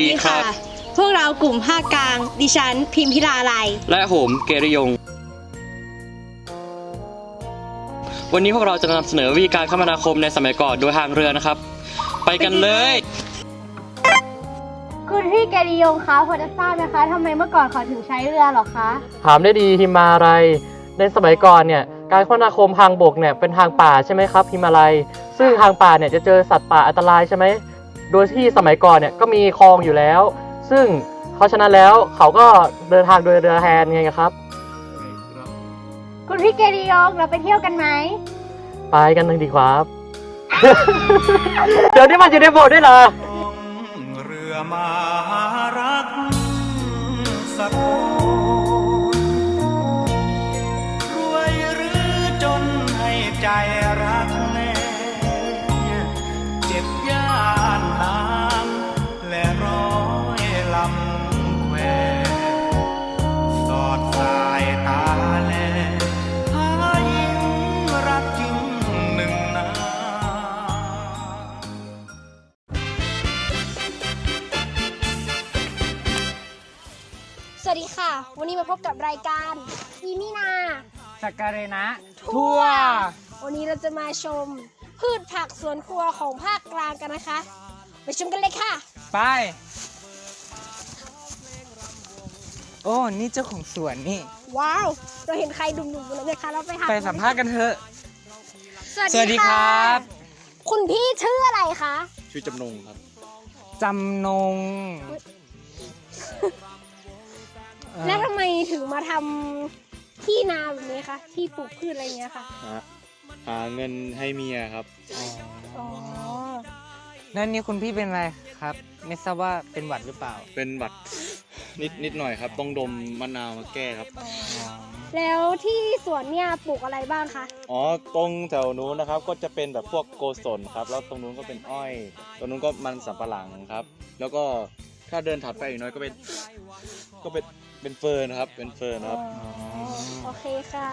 สวัสดีครับ พวกเรากลุ่มภาคกลาง ดิฉัน พิมพิลาไลยและผมเกริยง วันนี้พวกเราจะนำเสนอวิธีการคมนาคมในสมัยก่อนโดยทางเรือนะครับ ไปกันเลย คุณพี่แกริยงคะพอจะทราบนะคะทำไมเมื่อก่อนเขาถึงใช้เรือหรอคะ ถามได้ดีฮิมาลัยในสมัยก่อนเนี่ยการคมนาคมทางบกเนี่ยเป็นทางป่าใช่ไหมครับฮิมาลัย ซึ่งทางป่าเนี่ยจะเจอสัตว์ป่าอันตรายใช่ไหม โดยที่สมัยก่อนเนี่ยก็มีคลองอยู่แล้ว ซึ่งเพราะฉะนั้นแล้วเขาก็เดินทางโดยเรือแทนไงครับ คุณพี่แกริยงเราไปเที่ยวกันไหม ไปกันเลยดีครับ เดี๋ยวนี้มันอยู่ในโบสถ์ด้วยเหรอ เรือมาหารักสักคน สวัสดีค่ะ วันนี้มาพบกับรายการอีมินาสักการะนะทั่วร์วันนี้เราจะมาชมพืชผักสวนครัวของภาคกลางกันนะคะ ไปชมกันเลยค่ะ ไป โอ้นี่เจ้าของสวนนี่ ว้าว เราเห็นใครดุมๆเลยนะคะเราไปหาไปสัมภาษณ์กันเถอะ สวัสสวัสดีดีครัค่ะบคุณพี่ชื่ออะไรคะ ชื่อจำนงครับ จำนงเอ่อ แล้วทำไมถึงมาทำที่นาแบบนี้คะที่ปลูกพืชอะไรเงี้ยค่ะหาเงินให้เมียครับ อ๋อแล้วนี่คุณพี่เป็นอะไรครับ ไม่ทราบว่าเป็นหวัดหรือเปล่า เป็นบัตรนิดนิดหน่อยครับ ต้องดมมะนาวมาแก้ครับ แล้วที่สวนเนี่ยปลูกอะไรบ้างคะอ๋อ ตรงแถวนู้นนะครับ ก็จะเป็นแบบพวกโกศลครับ แล้วตรงนู้นก็เป็นอ้อย ตรงนู้นก็มันสำปะหลังครับ แล้วก็ถ้าเดินถัดไปอีกน้อยก็เป็น ก็เป็น เป็นเฟิร์นครับ เป็นเฟิร์นครับ โอเคค่ะ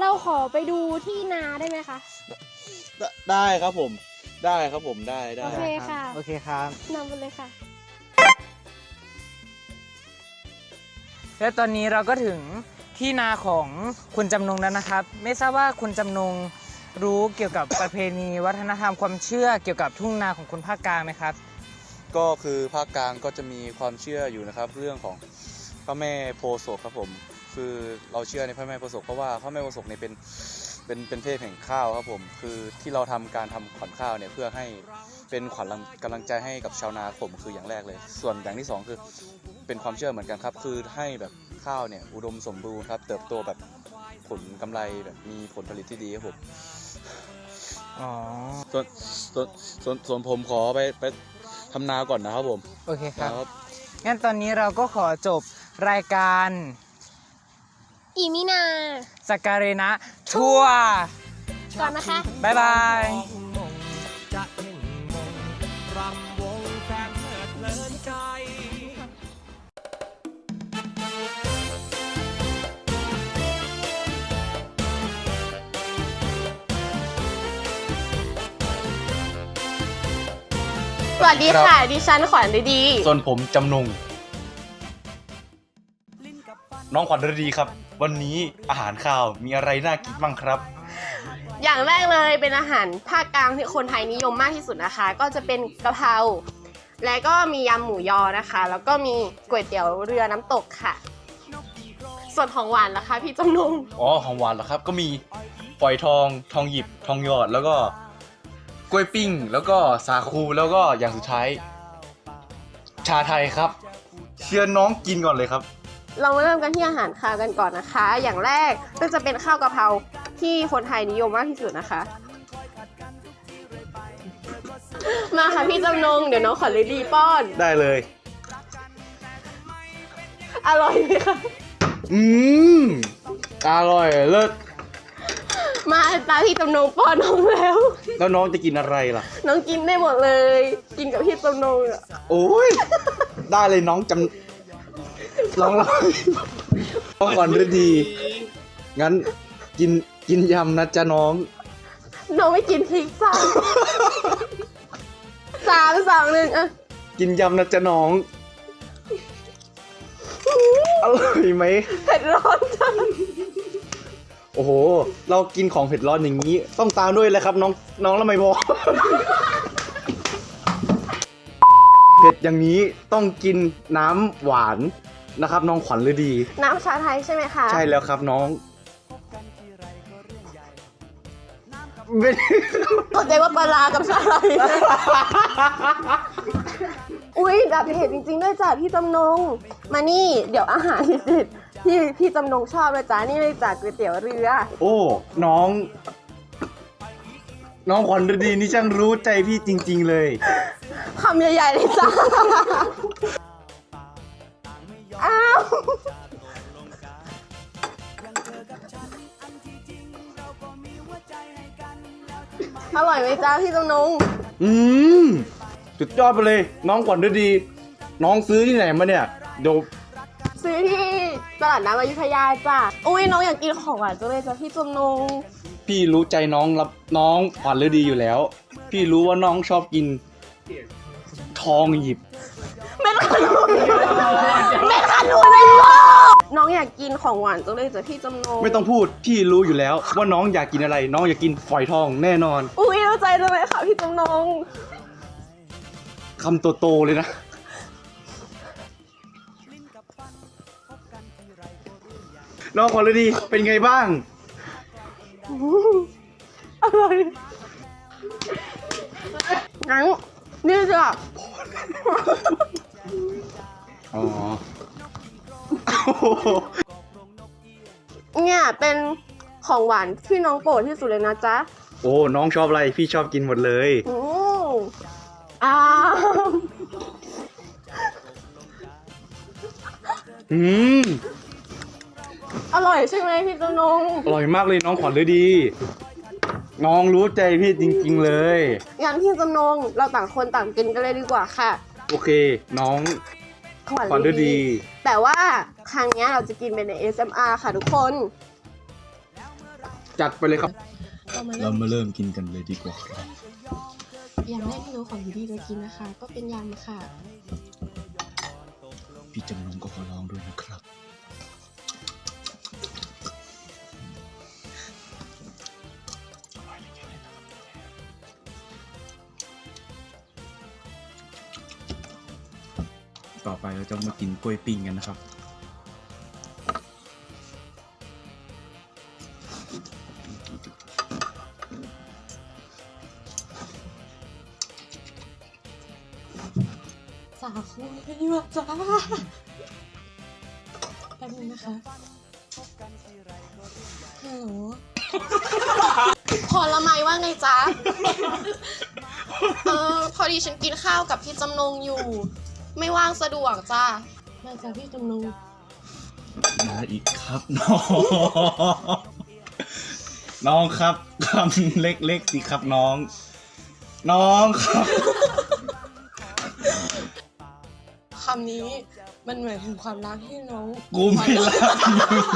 เราขอไปดูที่นาได้ไหมคะ ได้ได้ครับผม ได้ครับผม ได้ได้ โอเคค่ะ โอเคครับ นำไปเลยค่ะ และตอนนี้เราก็ถึงที่นาของคุณจำนงแล้วนะครับ ไม่ทราบว่าคุณจำนงรู้เกี่ยวกับประเพณีวัฒนธรรมความเชื่อเกี่ยวกับทุ่งนาของคนภาคกลางไหมครับ ก็คือภาคกลางก็จะมีความเชื่ออยู่นะครับ เรื่องของ พระแม่โพธิ์ศพครับผม คือเราเชื่อในพระแม่โพธิ์ศพเพราะว่าพระแม่โพธิ์ศพเนี่ยเป็นเป็นเป็นเทพแห่งข้าวครับผม คือที่เราทำการทำขวัญข้าวเนี่ยเพื่อให้เป็นขวัญกำลังใจให้กับชาวนาผมคืออย่างแรกเลย ส่วนอย่างที่สองคือเป็นความเชื่อเหมือนกันครับ คือให้แบบข้าวเนี่ยอุดมสมบูรณ์ครับ เติบโตแบบผลกำไรแบบมีผลผลิตที่ดีครับผมอ๋อส่วนส่วนส่วนส่วนผมขอไปไปทำนาก่อนนะครับผม โอเคครับครับงั้นตอนนี้เราก็ขอจบ รายการอีมินาสักการะนะทัวร์ก่อนนะคะ บ๊ายบาย จะเห็นมงรำวงแสนเพลิดเพลินใจ สวัสดีค่ะ ดิฉันขวัญฤดี ส่วนผมจำนง น้องขวัญฤดีครับ วันนี้อาหารข้าวมีอะไรน่ากินบ้างครับ อย่างแรกเลยเป็นอาหารภาคกลางที่คนไทยนิยมมากที่สุดนะคะ ก็จะเป็นกะเพราและก็มียำหมูยอนะคะ แล้วก็มีก๋วยเตี๋ยวเรือน้ำตกค่ะ ส่วนของหวานล่ะคะ พี่จำนงอ๋อของหวานเหรอครับ ก็มีฝอยทองทองหยิบทองหยอด แล้วก็กล้วยปิ้ง แล้วก็สาคูแล้วก็อย่างสุดท้าย ชาไทยครับ เชิญน้องกินก่อนเลยครับ เรามาเริ่มกันที่อาหารคาวกันก่อนนะคะ อย่างแรกก็จะเป็นข้าวกะเพราที่คนไทยนิยมมากที่สุดนะคะ มาค่ะพี่จำนง เดี๋ยวน้องขอฤดีป้อน ได้เลย อร่อยไหมคะอืม อร่อยเลิศ มาตาพี่จำนงป้อนน้องแล้ว แล้วน้องจะกินอะไรล่ะ น้องกินได้หมดเลย กินกับพี่จำนงอะ โอ้ย ได้เลยน้องจำ ลองลองน้องก่อนฤดี งั้นกินกินยำนะจ๊ะน้อง น้องไม่กินพริกจ้ะสามสองหนึ่งอะกินยำนะจ๊ะน้อง อร่อยไหม เผ็ดร้อนจังโอ้โห เรากินของเผ็ดร้อนอย่างนี้ ต้องตามด้วยเลยครับน้องน้องละไม่พอ เผ็ดอย่างนี้ต้องกินน้ำหวาน นะครับ น้องขวัญฤดี น้ำชาไทยใช่ไหมคะ ใช่แล้วครับน้องไม่เข้าใจว่าปลาร้ากับชาไทย อุ้ยดับเผ็ดจริงๆด้วยจ้ะพี่จำนง มานี่เดี๋ยวอาหารที่สุดที่พี่จำนงชอบเลยจ้ะนี่เลยจ้ะก๋วยเตี๋ยวเรือ โอ้ น้อง น้องขวัญฤดีนี่ช่างรู้ใจพี่จริง ๆ เลย คำใหญ่ๆเลยจ้ะ ร่อยไหมจ้าพี่จำนงอืมสุดยอดไปเลย น้องขวัญฤดี น้องซื้อที่ไหนมาเนี่ยเดี๋ยวซื้อที่ตลาดน้ำอยุธยาจ้ะอุ้ยน้องอยากกินของหวานจังเลยจ้ะพี่จำนงพี่รู้ใจน้องรับน้องขวัญฤดีอยู่แล้ว พี่รู้ว่าน้องชอบกิน ทองหยิบไม่ทันรู้ไม่ทันรู้เลยโลกน้องอยากกินของหวานจังเลยจ้ะพี่จำนงไม่ต้องพูดพี่รู้อยู่แล้วว่าน้องอยากกินอะไร น้องอยากกินฝอยทองแน่นอน อุ้ ยรู้ใจจังเลยค่ะพี่จำนงคำโตๆเลยนะ น้องขวัญฤดีเป็นไงบ้าง อร่อยงั้นนี่จ้ะอ๋อเนี่ยเป็นของหวานที่น้องโปรดที่สุดเลยนะจ๊ะ โอ้ น้องชอบอะไร พี่ชอบกินหมดเลยอืมอ่าอืม อร่อยใช่ไหมพี่จำนงอร่อยมากเลยน้องขวัญฤดี น้องรู้ใจพี่จริง ๆ เลย งั้นพี่จำนงเราต่างคนต่างกินกันเลยดีกว่าค่ะ โอเค น้องขวัญขวัญฤดี แต่ว่าครั้งเนี้ยเราจะกินเป็นใน SMR ค่ะทุกคน จัดไปเลยครับ เรามาเริ่มกินกันเลยดีกว่าครับอย่างแรกที่น้องของอยู่ดีจะกินนะคะ ก็เป็นยำค่ะ พี่จำนงก็ขอร้องด้วยนะครับ ต่อไปเราจะมากินกล้วยปิ้งกันนะครับาคูไม่ดีกว่าจ้าแป๊บนึงนะคะฮัลโหลพอละไมว่าไงจ๊ะ เออ พอดีฉันกินข้าวกับพี่จำนงอยู่ ไม่ว่างสะดวกจ้ามาจากพี่จำนง มาอีกครับน้อง น้องครับคำเล็กๆสิครับน้อง น้องครับำนี้มันหมายถึงความรักที่น้องกูไม่รักมึง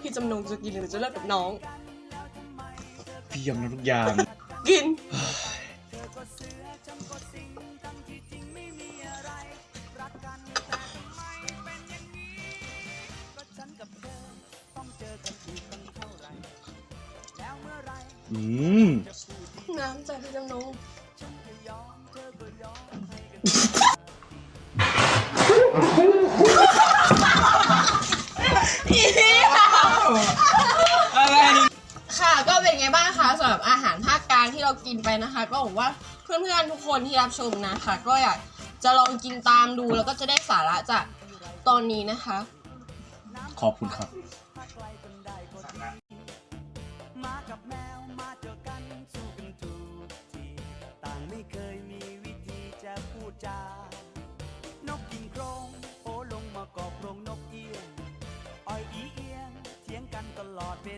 พี่จำนงจะกินหรือจะเลิกกับน้อง พี่ยอมรับทุกอย่าง กิน อืม น้ำจากพี่จำนง ค่ะก็เป็นไงบ้างคะสำหรับอาหารภาคกลางที่เรากินไปนะคะ ก็หวังว่าเพื่อนๆทุกคนที่รับชมนะคะ ก็อยากจะลองกินตามดูแล้วก็จะได้สาระจากตอนนี้นะคะ ขอบคุณครับ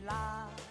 Love.